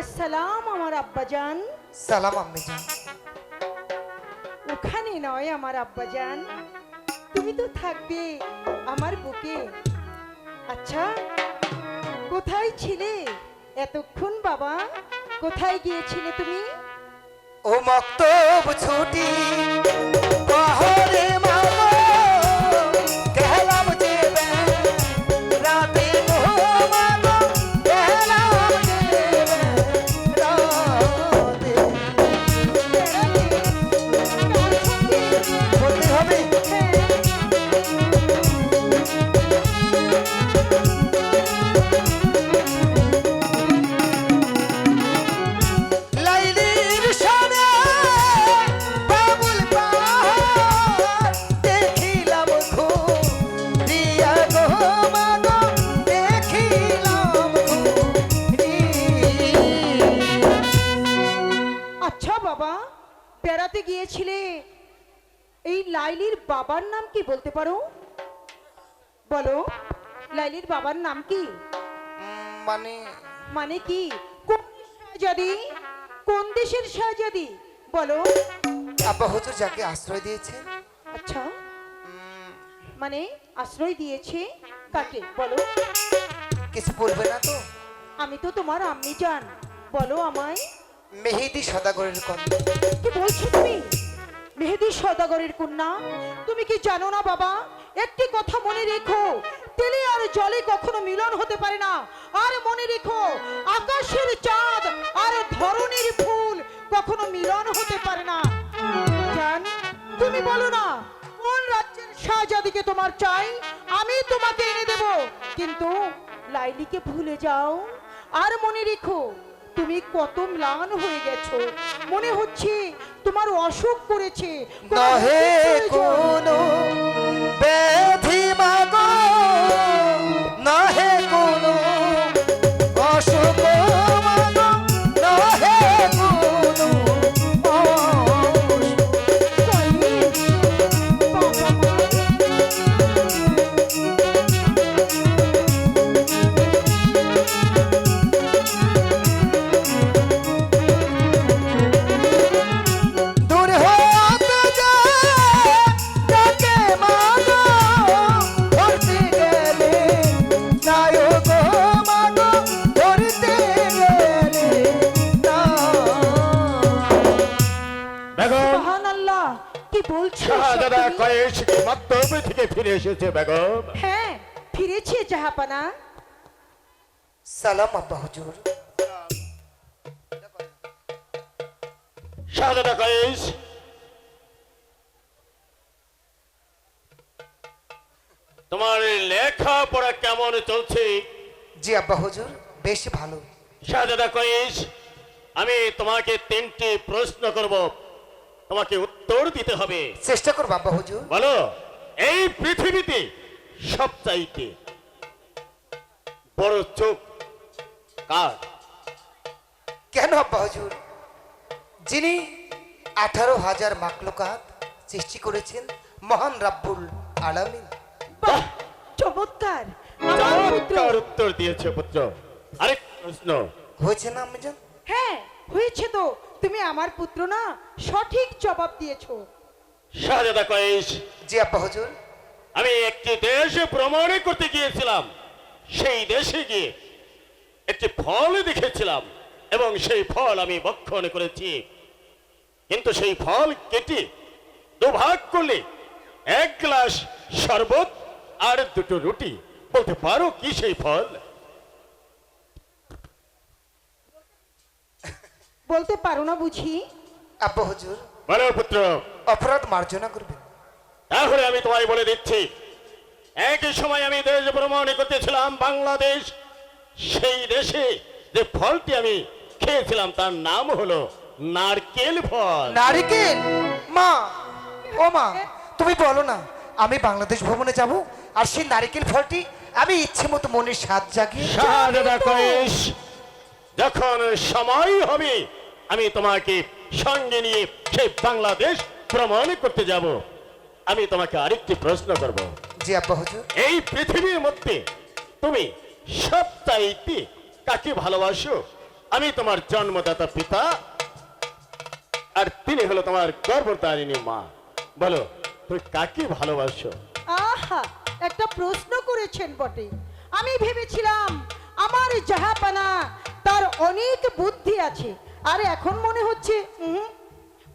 ওয়ালাইকুম আসসালাম আমার আব্বাজান। সালাম আম্মি ওখানে নয় আমার আব্বাজান। তুমি তো থাকবে আমার বুকে। আচ্ছা কোথায় ছিলে? এতক্ষণ বাবা কোথায় গিয়েছিলে তুমি? ও মক্তব ছুটি কহরে গিয়েছিলে এই লাইলির বাবার নাম কি বলতে পারো? বলো লাইলির বাবার নাম কি? মানে? মানে কি? কোন শাহজাদি কোন দেশের শাহজাদি বলো। আব্বা হুজুর যাকে আশ্রয় দিয়েছে? আচ্ছা। মানে আশ্রয় দিয়েছে কাকে? বলো। কিছু বলবে না তো? আমি তো তোমার আম্মি জান। বলো আমায়। মেহেদি সদাগরের কথা কি বলছো তুমি? মেহেদি সদাগরের কন্যা, তুমি কি জানো না বাবা? একটি কথা মনে রেখো, তেলে আর জলে কখনো মিলন হতে পারে না। আর মনে রেখো, আকাশের চাঁদ আর ধরনের ফুল কখনো মিলন হতে পারে না। জান, তুমি বলো না, কোন রাজ্যের শাহজাদিকে তোমার চাই? আমি তোমাকে এনে দেব। কিন্তু লাইলিকে ভুলে যাও। আর মনে রেখো তুমি কত ম্লান হয়ে গেছো। মনে হচ্ছে তোমার অসুখ করেছে কোনো কয়েস মক্তব্য থেকে ফিরে এসেছে বেগম। হ্যাঁ ফিরেছে জাহাপানা। সালাম আব্বা হুজুর। শাহজাদা কয়েস তোমার লেখাপড়া কেমন চলছে? জি আব্বা হুজুর বেশ ভালো। শাহজাদা কয়েস আমি তোমাকে তিনটি প্রশ্ন করব। তোমাকে উত্তর দিতে হবে। চেষ্টা করব আব্বা হুজুর বলো এই পৃথিবীতে সবচাইতে বড় চোখ কার? কেন আব্বা হুজুর যিনি আঠারো হাজার মাকলুকাত সৃষ্টি করেছেন মহান রাব্বুল আলামিন। বাহ চমৎকার। চমৎকার উত্তর দিয়েছে পুত্র। আরেক প্রশ্ন হয়েছে না আমি জান হ্যাঁ হয়েছে তো। তুমি আমার পুত্র না সঠিক জবাব দিয়েছ। শাহজাদা কয়েস জি আব্বা হুজুর। আমি একটি দেশে ভ্রমণে করতে গিয়েছিলাম। সেই দেশে গিয়ে একটি ফল দেখেছিলাম এবং সেই ফল আমি ভক্ষণ করেছি। কিন্তু সেই ফল কেটে দুভাগ করলে এক গ্লাস শরবত আর দুটো রুটি। বলতে পারো কি সেই ফল? বলতে পারো না বুঝি? আব্বা হুজুর বলো পুত্র। অপরাধ মার্জনা করবে তাহলে আমি তোমায় বলে দিচ্ছি একই সময় আমি দেশ ভ্রমণে করতেছিলাম বাংলাদেশ। সেই দেশে যে ফলটি আমি খেয়েছিলাম তার নাম হলো নারকেল ফল। নারিকেল? মা ও মা তুমি বলো না আমি বাংলাদেশ ভ্রমণে যাব আর সেই নারকেল ফলটি আমি ইচ্ছে মতো মনের স্বাদ কয়েস যখন সময় হবে আমি তোমাকে সঙ্গে নিয়ে সেই বাংলাদেশ ভ্রমণ করতে যাব। আমি তোমাকে আরেকটি প্রশ্ন করব। জি হুজুর। এই পৃথিবীর মধ্যে তুমি সবচাইতে কাকে ভালোবাসো? আমি তোমার জন্মদাতা পিতা আর তিনি হলো তোমার গর্ভধারিণী মা। বলো তুমি কাকে ভালোবাসো? আহা একটা প্রশ্ন করেছেন বটে। আমি ভেবেছিলাম আমার জাহাপানা তার অনেক বুদ্ধি আছে। আর এখন মনে হচ্ছে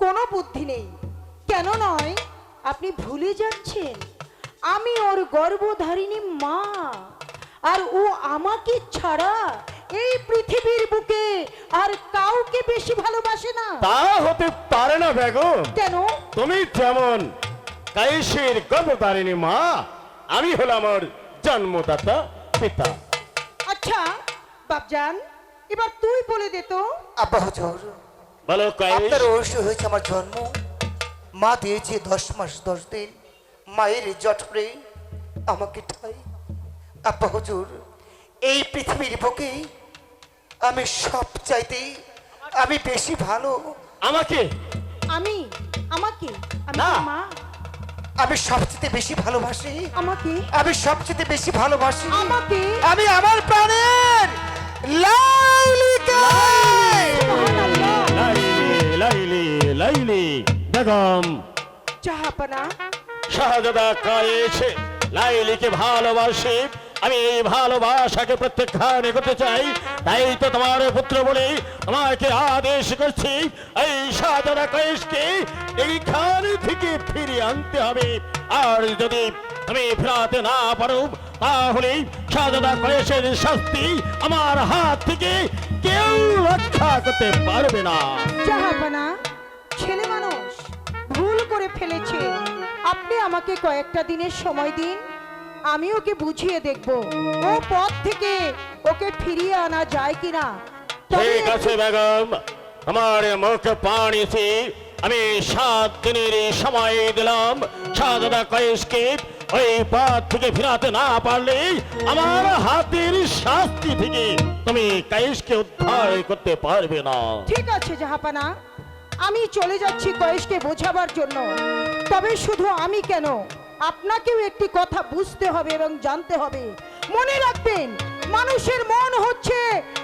কোনো বুদ্ধি নেই। কেন নয়? আপনি ভুলে যাচ্ছেন। আমি ওর গর্ভধারিণী মা আর ও আমাকে ছাড়া এই পৃথিবীর বুকে আর কাউকে বেশি ভালোবাসে না। তা হতে পারে না বেগম। কেন? তুমি যেমন কাইশের গর্ভধারিণী মা আমি হলাম আমার জন্মদাতা পিতা। আচ্ছা বাবজান এবার তুই বলে দে তো। আব্বা হুজুর বলো আপনার অবশ্য হয়েছে আমার জন্ম। মা দিয়েছে দশ মাস দশ দিন। মায়ের জঠরে আমাকে ঠাই। আব্বা হুজুর এই পৃথিবীর বুকে আমি সব চাইতে আমি বেশি ভালো। আমাকে? আমি? আমাকে? আমি না। তোর মা? আমি সবচেয়ে বেশি ভালোবাসি। আমাকে? আমি সবচেয়ে বেশি ভালোবাসি। আমাকে? আমি আমার প্রাণের। লাইলিকে মহান লাইলি লাইলি লাইলি বেগম। জাহাপানা শাহজাদা কায়েছে লাইলিকে ভালোবাসে। আমি এই ভালোবাসাকে প্রত্যাখ্যান করতে চাই। তাই তো তোমার পুত্র বলে তোমাকে আদেশ করছি। এই শাহজাদা কয়েসকে এইখান থেকে ফিরিয়ে আনতে হবে। আর যদি তুমি ফেরাতে না পারো তাহলে শাহজাদা কয়েসের শাস্তি আমার হাত থেকে কেউ রক্ষা করতে পারবে না। জাহাপানা ছেলে মানুষ ভুল করে ফেলেছে। আপনি আমাকে কয়েকটা দিনের সময় দিন আমি ওকে বুঝিয়ে দেখব। ও পথ থেকে ওকে ফিরিয়ে আনা যায় কিনা। ঠিক আছে বেগম। আমার মুখ পানিছি আমি সাত দিনের সময় দিলাম। সাদা কয়েসকে ওই পথ থেকে ফিরাতে না পারলে আমার হাতের শাস্তি থেকে তুমি কয়েসকে উদ্ধার করতে পারবে না। ঠিক আছে, জাহাপানা। আমি চলে যাচ্ছি কয়েশকে বোঝাবার জন্য। তবে শুধু আমি কেন? আপনাকেও একটি কথা বুঝতে হবে এবং জানতে হবে। মনে রাখবেন, মানুষের মন হচ্ছে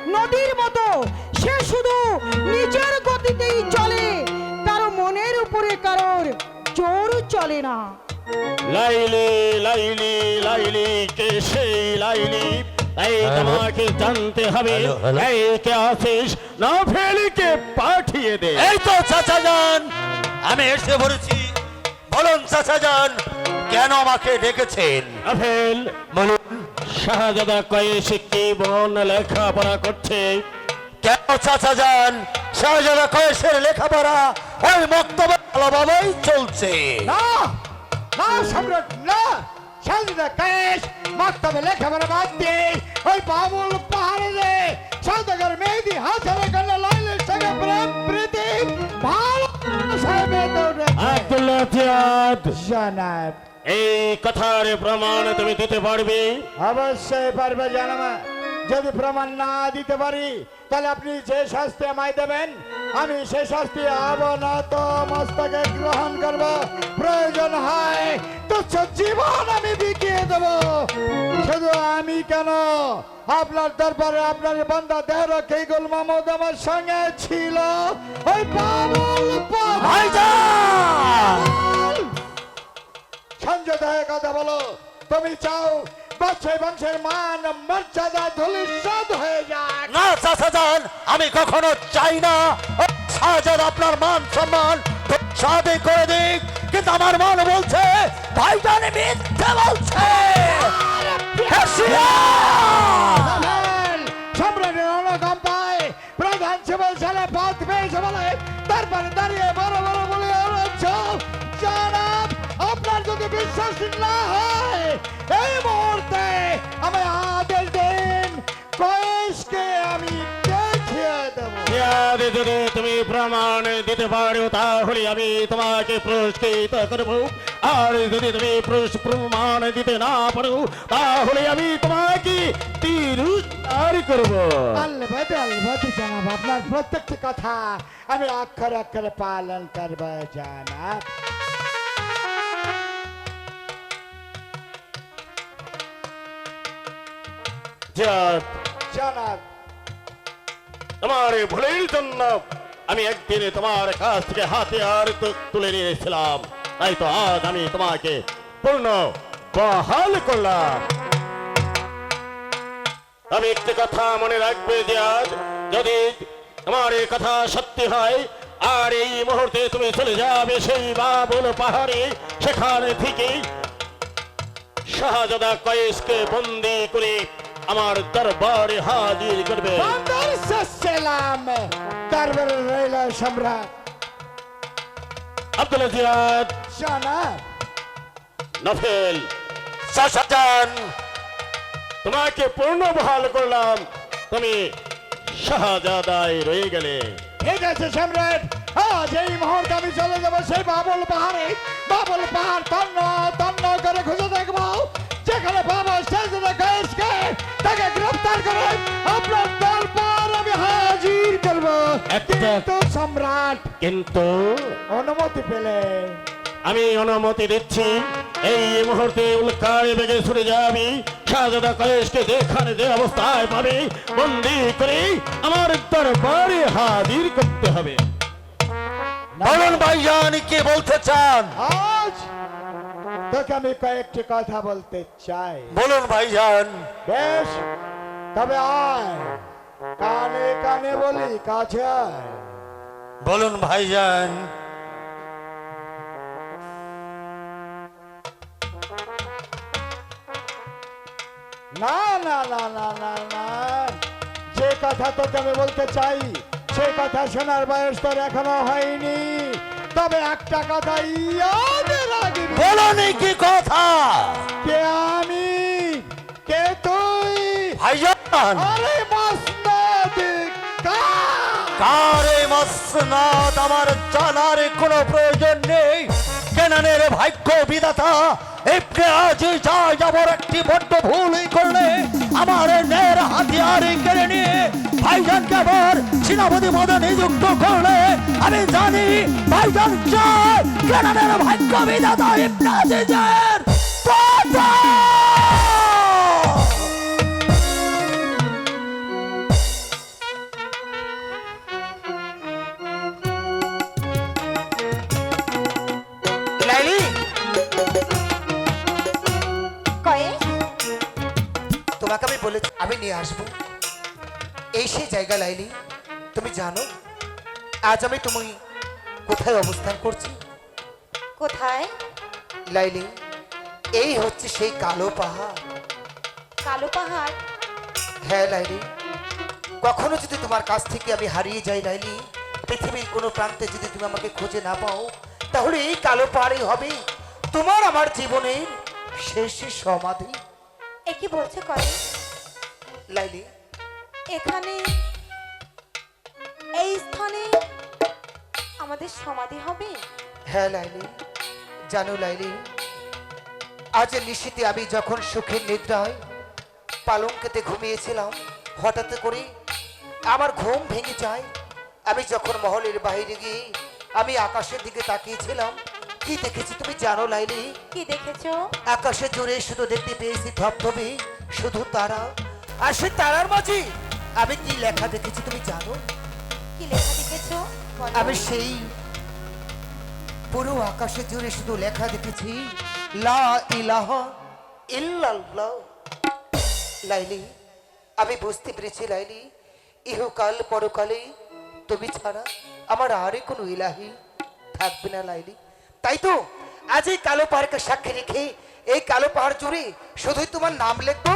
নদীর মতো। সে শুধু নিজের গতিতেই চলে। কারও মনের উপরে কারোর জোর চলে না। লাইলি লাইলি লাইলি কে সেই লাইলি? তাই তোমাকে জানতে হবে। এই কে আসিস না ফেলিকে পাঠিয়ে দে। এই তো চাচা যান আমি এসে পড়েছি বলুন চাচা যান কেন আমাকে ডেকেছেন? আফেল বলুন শাহজাদা কয়েস কি বন লেখাপড়া করছে? কেন চাচা যান শাহজাদা কয়েসের লেখাপড়া ওই মক্তব্য ভালোভাবেই চলছে। না না সম্রাট না। সাজদা কেশ লেখাপড়া বাদ দিয়ে ওই বাবুল পাহাড়ে রে সৌদাগর মেহেদি হাসানে গেলে লাইলের সঙ্গে প্রেম প্রীতি ভালো সাহেবের দৌড়ে জানাব। এই কথার প্রমাণ তুমি দিতে পারবে? অবশ্যই পারবে জানামা যদি প্রমাণ না দিতে পারি তাহলে আপনি যে শাস্তি আমায় দেবেন আমি সেই শাস্তি অবনত মস্তকে গ্রহণ করব। প্রয়োজন হয় তুচ্ছ জীবন আমি বিকিয়ে দেব। শুধু আমি কেন? আপনার দরবারে আপনার বন্ধা দেহরক্ষী গুল মাহমুদ আমার সঙ্গে ছিল? ওই। ভাইজান সংযত কথা বলো। তুমি চাও বংশে বংশের মান মর্যাদা ধুলিস্বাদ হয়ে যাক না চাচা আমি কখনো চাই না। ওই আপনার মান সম্মান। সাথে করে দিক কিন্তু আমার মন বলছে ভাইজান মিথ্যে বলছে। সম্রাটের অনুকম্পায় প্রধান সালে পথ পেয়েছে বলে তারপরে দাঁড়িয়ে বড় বিশ্বাস না হয়। এই মুহূর্তে আমি আদেশ দিন কয়েসকে আমি যদি তুমি প্রমাণ দিতে পারো তাহলে আমি তোমাকে পুরস্কৃত করব। আর যদি তুমি প্রমাণ দিতে না পারো তাহলে আমি তোমাকে তিরস্কার করব। আলবাদ আলবাদ জানাব আপনার প্রত্যেকটি কথা আমি অক্ষর অক্ষরে পালন করব জানাব। জিয়াদ জনাব তোমার ভুলের জন্য আমি একদিনে তোমার কাছ থেকে হাতিয়ার তু- তুলে নিয়েছিলাম তাই তো আজ আমি তোমাকে পূর্ণ বহাল করলাম। আমি একটি কথা মনে রাখবে যে আজ যদি তোমার এই কথা সত্যি হয় আর এই মুহূর্তে তুমি চলে যাবে সেই বাবুল পাহাড়ে সেখানে থেকে শাহজাদা কয়েসকে বন্দি করে আমার দরবারে হাজির করবে। বন্দর সালাম দরবার রইল সম্রাট। আব্দুল নফেল শাহজাহান তোমাকে পূর্ণ বহাল করলাম। তুমি শাহজাদায় রয়ে গেলে। ঠিক আছে সম্রাট আজ এই মুহূর্তে আমি চলে যাব সেই বাবুল পাহাড়ে। বাবুল পাহাড় তন্ন কিন্তু সম্রাট কিন্তু অনুমতি পেলে আমি অনুমতি দিচ্ছি এই মুহূর্তে উল্কায় বেগে ছুটে যাবি। শাহজাদা কলেজকে যেখানে যে অবস্থায় পাবে বন্দি করে আমার দরবারে হাজির করতে হবে। বলুন ভাইজান কি বলতে চান? আজ তোকে আমি কয়েকটি কথা বলতে চাই। বলুন ভাইজান। বেশ তবে আয়। কানে কানে বলি কাছে বলুন ভাইজান। না না না না না না। যে কথা তোকে আমি বলতে চাই সে কথা শোনার বয়স তোর এখনও হয়নি। তবে একটা কথা ইয়াদে রাখবি। বলুন কি কথা? কে আমি? কে তুই? ভাইজান। আরে কা কারে মসনাদ আমার জানার কোনো প্রয়োজন নেই। কেনানের ভাগ্য বিধাতা এপকে আজ যা যাবর একটি বড্ড ভুলই করলে, আমার নের হাতিয়ার কেড়ে নিয়ে ভাইজান আবার সেনাপতি পদে নিযুক্ত করলে, আমি জানি ভাইজান চায়, কেনানের ভাগ্য বিধাতা ইবনে আজিজের তোমাকে আমি বলেছি আমি নিয়ে আসব। এই সেই জায়গা লাইলি তুমি জানো আজ আমি তুমি কোথায় অবস্থান করছি? কোথায়? লাইলি এই হচ্ছে সেই কালো পাহাড়। কালো পাহাড়? হ্যাঁ লাইলি কখনো যদি তোমার কাছ থেকে আমি হারিয়ে যাই লাইলি পৃথিবীর কোনো প্রান্তে যদি তুমি আমাকে খুঁজে না পাও তাহলে এই কালো পাহাড়ই হবে তোমার আমার জীবনের শেষ সমাধি। এ কি বলছে কয়েস লাইলি। এখানে এই স্থানে আমাদের সমাধি হবে? হ্যাঁ লাইলি জানো লাইলি আজ নিশীতে আমি যখন সুখের নিদ্রায় পালঙ্কেতে ঘুমিয়েছিলাম হঠাৎ করে আমার ঘুম ভেঙে যায়। আমি যখন মহলের বাইরে গিয়ে আমি আকাশের দিকে তাকিয়েছিলাম কি দেখেছি তুমি জানো লাইলি? কি দেখেছ? আকাশে জুড়ে শুধু দেখতে পেয়েছি ধবধবে শুধু তারা। আর সে তারার মাঝে। আমি কি লেখা দেখেছি তুমি জানো? কি লেখা দেখেছ। আমি সেই পুরো আকাশে জুড়ে শুধু লেখা দেখেছি। লা ইলাহা ইল্লাল্লাহ। লাইলি আমি বুঝতে পেরেছি লাইলি ইহকাল পরকালে তুমি ছাড়া আমার আরে কোনো ইলাহি থাকবে না লাইলি। তাই তো আজ এই কালো পাহাড়কে সাক্ষী রেখে এই কালো পাহাড় জুড়ে শুধুই তোমার নাম লিখব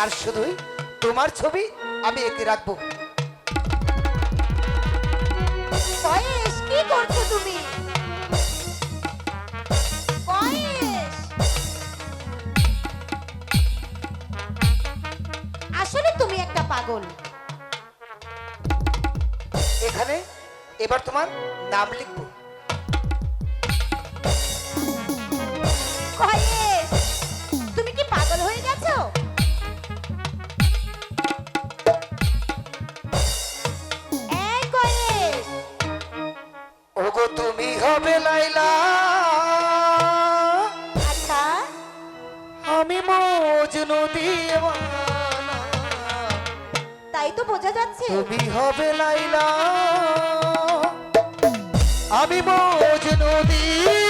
আর শুধুই তোমার ছবি আমি এঁকে রাখব। কয়েস কি করছ তুমি? কয়েস আসলে তুমি একটা পাগল। এখানে এবার তোমার নাম লিখব। কয়েস চাইলা। আচ্ছা। আমি মজনু দিওয়ানা তাই তো বোঝা যাচ্ছে। তুমি হবে লাইলা। আমি মজনু দিওয়ানা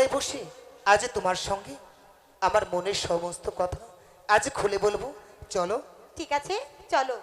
তলায় বসে আজ তোমার সঙ্গে আমার মনের সমস্ত কথা আজ খুলে বলব। চলো। ঠিক আছে, চলো।